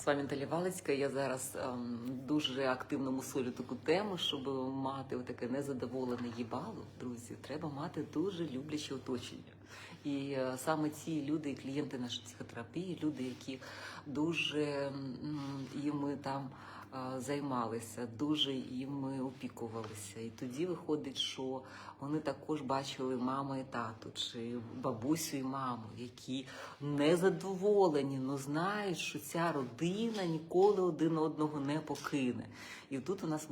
З вами Наталя Валицька. Я зараз ем, дуже активно мусолю таку тему, щоб мати таке незадоволене їбало, друзі, треба мати дуже любляче оточення. І е, саме ці люди, клієнти нашої психотерапії, люди, які дуже їм там займалися, дуже їм опікувалися. І тоді виходить, що вони також бачили маму і тату, чи бабусю і маму, які незадоволені, але знають, що ця родина ніколи один одного не покине. І тут у нас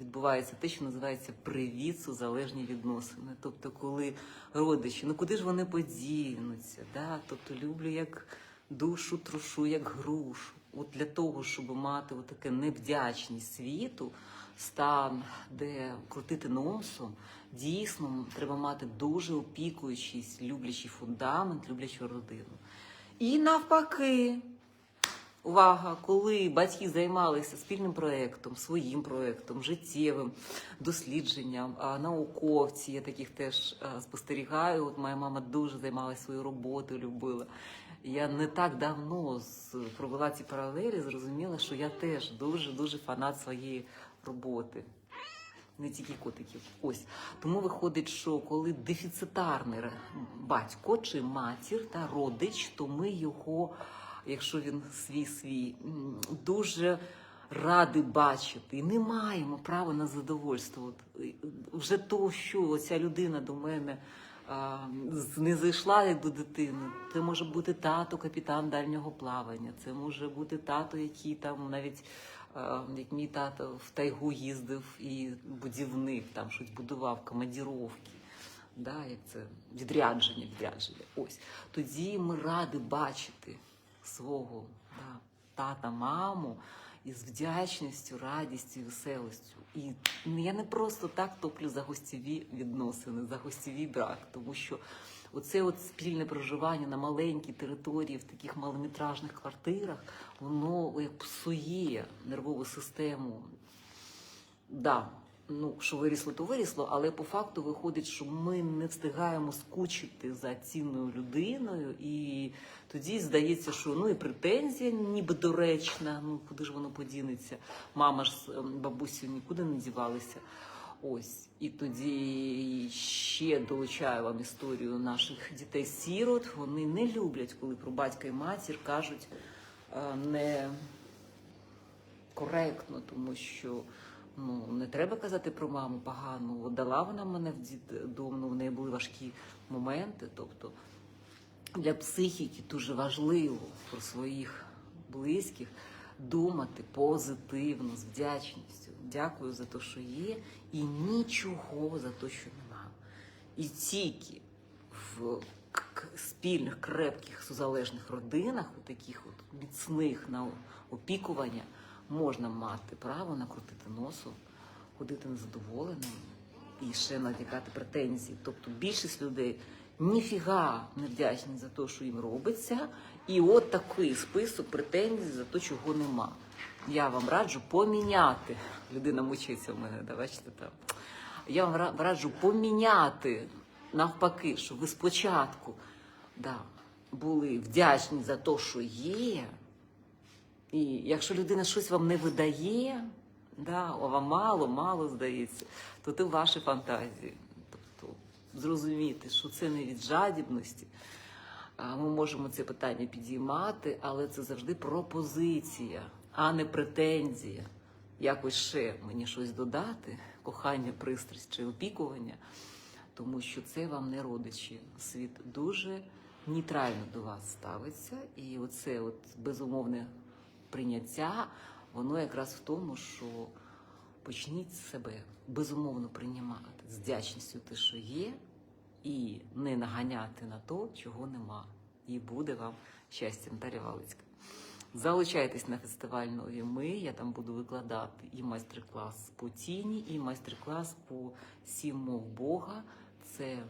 відбувається те, що називається привіт, залежні відносини. Тобто, коли родичі, ну куди ж вони подінуться? Да? Тобто люблю як душу, трушу, як грушу. От для того, щоб мати таке невдячність світу, стан, де крутити носом, дійсно треба мати дуже опікуючийсь, люблячий фундамент, люблячу родину. І навпаки, увага, коли батьки займалися спільним проєктом, своїм проєктом, життєвим дослідженням, науковці, я таких теж спостерігаю. От моя мама дуже займалася своєю роботою, любила. Я не так давно провела ці паралелі, зрозуміла, що я теж дуже дуже фанат своєї роботи. Не тільки котиків. Ось тому виходить, що коли дефіцитарний батько чи матір та родич, то ми його, якщо він свій свій, дуже ради бачити. І не маємо права на задовольство. Вже то, що ця людина до мене не зайшла як до дитини. Це може бути тато, капітан дальнього плавання. Це може бути тато, який там навіть як мій тато в тайгу їздив і будівник, там щось будував, командіровки. Да, як це відрядження, відрядження. Ось тоді ми раді бачити свого да, тата, маму із вдячністю, радістю, веселостю. І я не просто так топлю за гостєві відносини, за гостєві брак, тому що оце от спільне проживання на маленькій території в таких малометражних квартирах, воно як псує нервову систему. Да, ну що вирісло, то вирісло, але по факту виходить, що ми не встигаємо скучити за цінною людиною, і тоді здається, що ну і претензія ніби доречна, ну куди ж воно подінеться. Мама ж з ем, бабусею нікуди не дівалися. Ось і тоді ще долучаю вам історію наших дітей-сірот. Вони не люблять, коли про батька і матір кажуть е, не коректно, тому що ну не треба казати про маму погано. От Дала вона мене в дітдом, ну в неї були важкі моменти. Тобто для психіки дуже важливо про своїх близьких думати позитивно, з вдячністю. Дякую за те, що є, і нічого за те, що нема. І тільки в спільних, крепких, сузалежних родинах, у таких от міцних на опікування, можна мати право накрутити носом, ходити незадоволеним і ще надякати претензії. Тобто більшість людей ніфіга не вдячні за те, що їм робиться, і от такий список претензій за те, чого нема. Я вам раджу поміняти. Людина мучиться в мене, да, бачите там. Я вам ра- раджу поміняти навпаки, щоб ви спочатку да, були вдячні за те, що є. І якщо людина щось вам не видає, да, а вам мало, мало здається, то це ваші фантазії. Тобто зрозуміти, що це не від жадібності. Ми можемо це питання підіймати, але це завжди пропозиція, а не претензія. Якось ще мені щось додати, кохання, пристрасть чи опікування, тому що це вам не родичі. Світ дуже нейтрально до вас ставиться, і оце от безумовне прийняття, воно якраз в тому, що почніть себе безумовно приймати з вдячністю те, що є, і не наганяти на то, чого нема. І буде вам щастя, Наталя Валицька. Залучайтесь на фестиваль Нові Ми. Я там буду викладати і майстер-клас по тіні, і майстер-клас по сім мов Бога. Це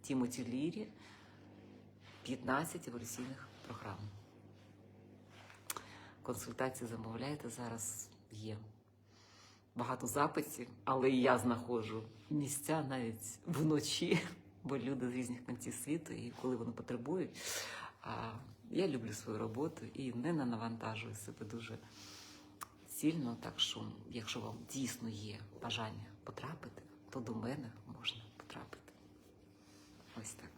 Тімоті Лірі, 15 еволюційних програм консультації замовляєте, зараз є багато запитів, але і я знаходжу місця навіть вночі, бо люди з різних кінців світу, і коли вони потребують. Я люблю свою роботу і не навантажую себе дуже сильно. Так що, якщо вам дійсно є бажання потрапити, то до мене можна потрапити. Ось так.